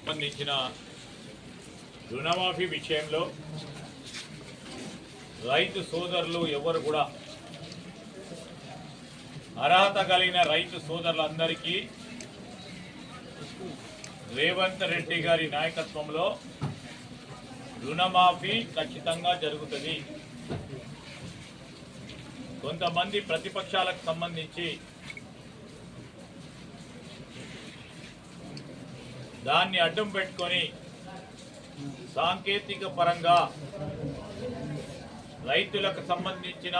సంబంధించిన రుణమాఫీ విషయంలో రైతు సోదరులు ఎవరు కూడా అర్హత కలిగిన రైతు సోదరులందరికీ రేవంత్ రెడ్డి గారి నాయకత్వంలో రుణమాఫీ ఖచ్చితంగా జరుగుతుంది. కొంతమంది ప్రతిపక్షాలకు సంబంధించి దాన్ని అడ్డం పెట్టుకొని సాంకేతిక పరంగా రైతులకు సంబంధించిన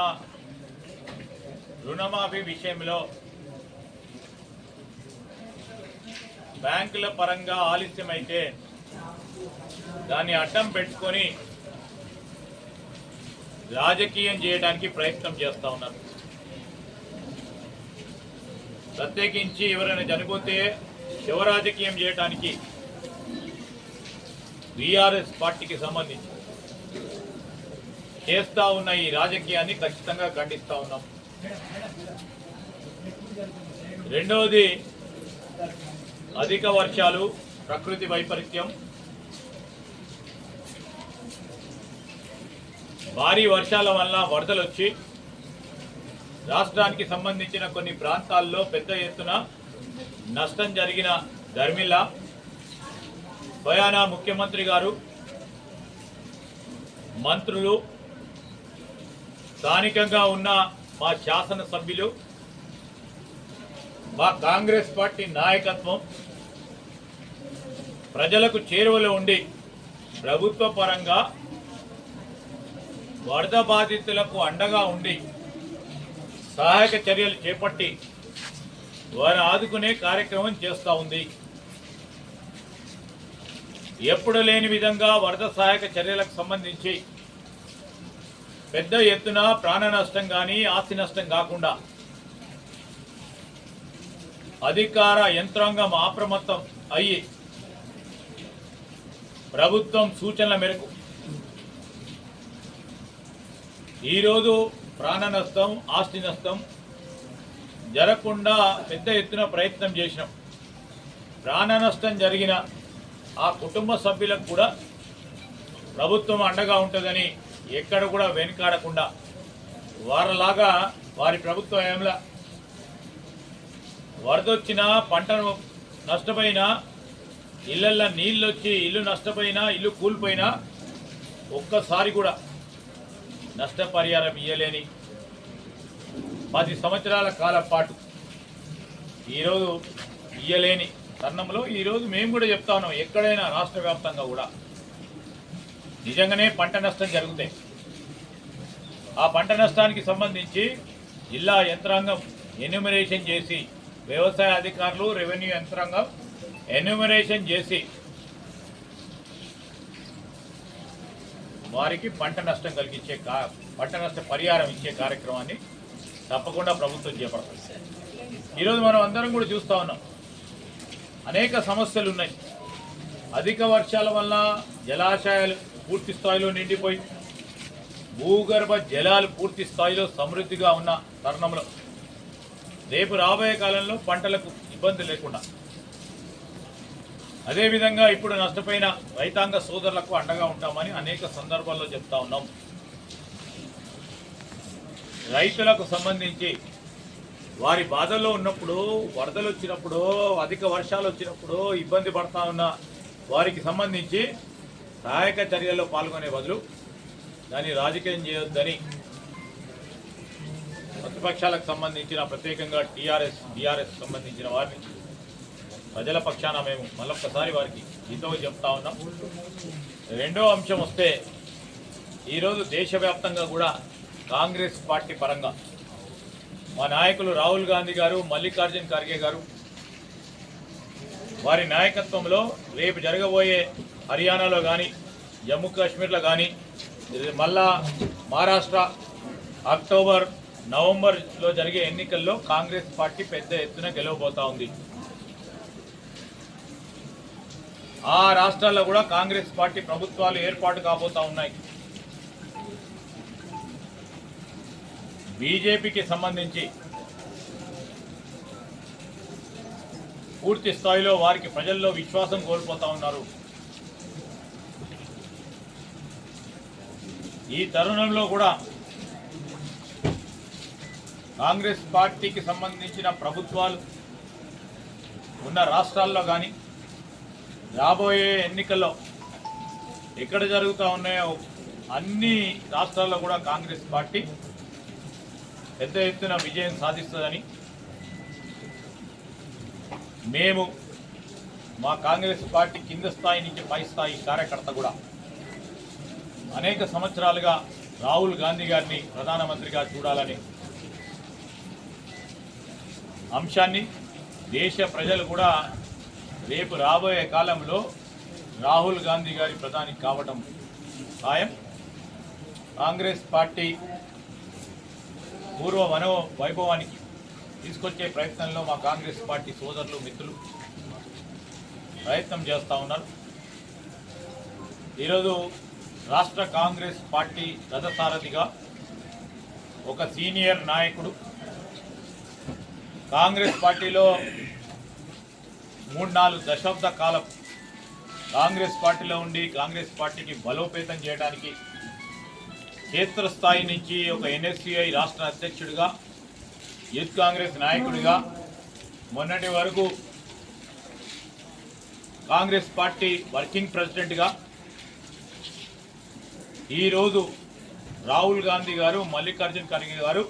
రుణమాఫీ విషయంలో బ్యాంకుల పరంగా ఆలస్యమైతే దాన్ని అడ్డం పెట్టుకొని రాజకీయం చేయడానికి ప్రయత్నం చేస్తా ఉన్నారు. ప్రత్యేకించి ఎవరైనా చనిపోతే శివ రాజకీయం చేయడానికి బీఆర్ఎస్ పార్టీకి సంబంధించి చేస్తా ఉన్న ఈ రాజకీయాన్ని ఖచ్చితంగా ఖండిస్తూ ఉన్నాం. రెండవది అధిక వర్షాలు ప్రకృతి వైపరీత్యం భారీ వర్షాల వల్ల వరదలు వచ్చి రాష్ట్రానికి సంబంధించిన కొన్ని ప్రాంతాల్లో పెద్ద ఎత్తున నష్టం జరిగిన ధర్మిల్లా స్వయాన ముఖ్యమంత్రి గారు మంత్రులు స్థానికంగా ఉన్న మా శాసనసభ్యులు మా కాంగ్రెస్ పార్టీ నాయకత్వం ప్రజలకు చేరువలో ఉండి ప్రభుత్వ పరంగా వరద బాధితులకు అండగా ఉండి సహాయక చర్యలు చేపట్టి వారు ఆదుకునే కార్యక్రమం చేస్తూ ఉంది. ఎప్పుడు లేని విధంగా వరద సహాయక చర్యలకు సంబంధించి పెద్ద ఎత్తున ప్రాణ నష్టం కానీ ఆస్తి నష్టం కాకుండా అధికార యంత్రాంగం అప్రమత్తం అయ్యి ప్రభుత్వం సూచనల మేరకు ఈరోజు ప్రాణ నష్టం ఆస్తి నష్టం జరగకుండా పెద్ద ఎత్తున ప్రయత్నం చేసినాం. ప్రాణ నష్టం జరిగిన ఆ కుటుంబ సభ్యులకు కూడా ప్రభుత్వం అండగా ఉంటుందని ఎక్కడ కూడా వెనుకాడకుండా వారిలాగా వారి ప్రభుత్వం ఏంలా వరదొచ్చినా పంటను నష్టపోయినా ఇళ్ళల్లో నీళ్ళు వచ్చి ఇల్లు నష్టపోయినా ఇల్లు కూలిపోయినా ఒక్కసారి కూడా నష్టపరిహారం ఇయ్యలేని పది సంవత్సరాల కాలం పాటు ఈరోజు ఇయ్యలేని తరుణంలో ఈరోజు మేము కూడా చెప్తా ఉన్నాం ఎక్కడైనా రాష్ట్ర వ్యాప్తంగా కూడా. నిజంగానే పంట నష్టం జరుగుతాయి ఆ పంట నష్టానికి సంబంధించి జిల్లా యంత్రాంగం ఎన్యూమరేషన్ చేసి వ్యవసాయ అధికారులు రెవెన్యూ యంత్రాంగం ఎన్యూమరేషన్ చేసి వారికి పంట నష్టం కలిగించే కా పంట నష్ట పరిహారం ఇచ్చే కార్యక్రమాన్ని తప్పకుండా ప్రభుత్వం చేపడుతుంది. ఈరోజు మనం అందరం కూడా చూస్తూ ఉన్నాం. అనేక సమస్యలు ఉన్నాయి. అధిక వర్షాల వల్ల జలాశయాలు పూర్తి స్థాయిలో నిండిపోయి భూగర్భ జలాలు పూర్తి స్థాయిలో సమృద్ధిగా ఉన్న తరుణంలో రేపు రాబోయే కాలంలో పంటలకు ఇబ్బంది లేకుండా అదేవిధంగా ఇప్పుడు నష్టపోయిన రైతాంగ సోదరులకు అండగా ఉంటామని అనేక సందర్భాల్లో చెప్తా ఉన్నాం. రైతులకు సంబంధించి వారి బాధల్లో ఉన్నప్పుడు వరదలు వచ్చినప్పుడు అధిక వర్షాలు వచ్చినప్పుడు ఇబ్బంది పడతా ఉన్న వారికి సంబంధించి సహాయక చర్యల్లో పాల్గొనే బదులు దాన్ని రాజకీయం చేయొద్దని ప్రతిపక్షాలకు సంబంధించిన ప్రత్యేకంగా టీఆర్ఎస్ బీఆర్ఎస్ సంబంధించిన వారిని ప్రజల పక్షాన మేము మళ్ళొక్కసారి వారికి హితవు చెప్తా ఉన్నాం. రెండో అంశం వస్తే ఈరోజు దేశవ్యాప్తంగా కూడా కాంగ్రెస్ పార్టీ పరంగా మా నాయకులు రాహుల్ గాంధీ గారు మల్లికార్జున్ ఖర్గే గారు వారి నాయకత్వంలో రేపు జరగబోయే హర్యానాలో కానీ జమ్మూ కాశ్మీర్లో కానీ మళ్ళా మహారాష్ట్ర అక్టోబర్ నవంబర్లో జరిగే ఎన్నికల్లో కాంగ్రెస్ పార్టీ పెద్ద ఎత్తున గెలవబోతా ఉంది. ఆ రాష్ట్రాల్లో కూడా కాంగ్రెస్ పార్టీ ప్రభుత్వాలు ఏర్పాటు కాబోతా ఉన్నాయి. బీజేపీకి సంబంధించి పూర్తి స్థాయిలో వారికి ప్రజల్లో విశ్వాసం కోల్పోతా ఉన్నారు. ఈ తరుణంలో కూడా కాంగ్రెస్ పార్టీకి సంబంధించిన ప్రభుత్వాలు ఉన్న రాష్ట్రాల్లో కానీ రాబోయే ఎన్నికల్లో ఎక్కడ జరుగుతూ ఉన్నాయో అన్ని రాష్ట్రాల్లో కూడా కాంగ్రెస్ పార్టీ పెద్ద ఎత్తున విజయం సాధిస్తుందని మేము మా కాంగ్రెస్ పార్టీ కింద స్థాయి నుంచి పై స్థాయి కార్యకర్త కూడా అనేక సంవత్సరాలుగా రాహుల్ గాంధీ గారిని ప్రధానమంత్రిగా చూడాలని అంశాన్ని దేశ ప్రజలు కూడా రేపు రాబోయే కాలంలో రాహుల్ గాంధీ గారి ప్రధాని కావటం ఖాయం. కాంగ్రెస్ పార్టీ పూర్వ వనో వైభవానికి తీసుకొచ్చే ప్రయత్నంలో మా కాంగ్రెస్ పార్టీ సోదరులు మిత్రులు ప్రయత్నం చేస్తూ ఉన్నారు. ఈరోజు రాష్ట్ర కాంగ్రెస్ పార్టీ రథసారథిగా ఒక సీనియర్ నాయకుడు. కాంగ్రెస్ పార్టీలో మూడు నాలుగు దశాబ్ద కాలం కాంగ్రెస్ పార్టీలో ఉండి కాంగ్రెస్ పార్టీకి బలోపేతం చేయడానికి క్షేత్రస్థాయి నుంచి ఒక ఎన్ఎస్సిఐ రాష్ట్ర అధ్యక్షుడిగా యూత్ కాంగ్రెస్ నాయకుడిగా మొన్నటి వరకు కాంగ్రెస్ పార్టీ వర్కింగ్ ప్రెసిడెంట్గా ఈరోజు రాహుల్ గాంధీ గారు మల్లికార్జున్ ఖర్గే గారు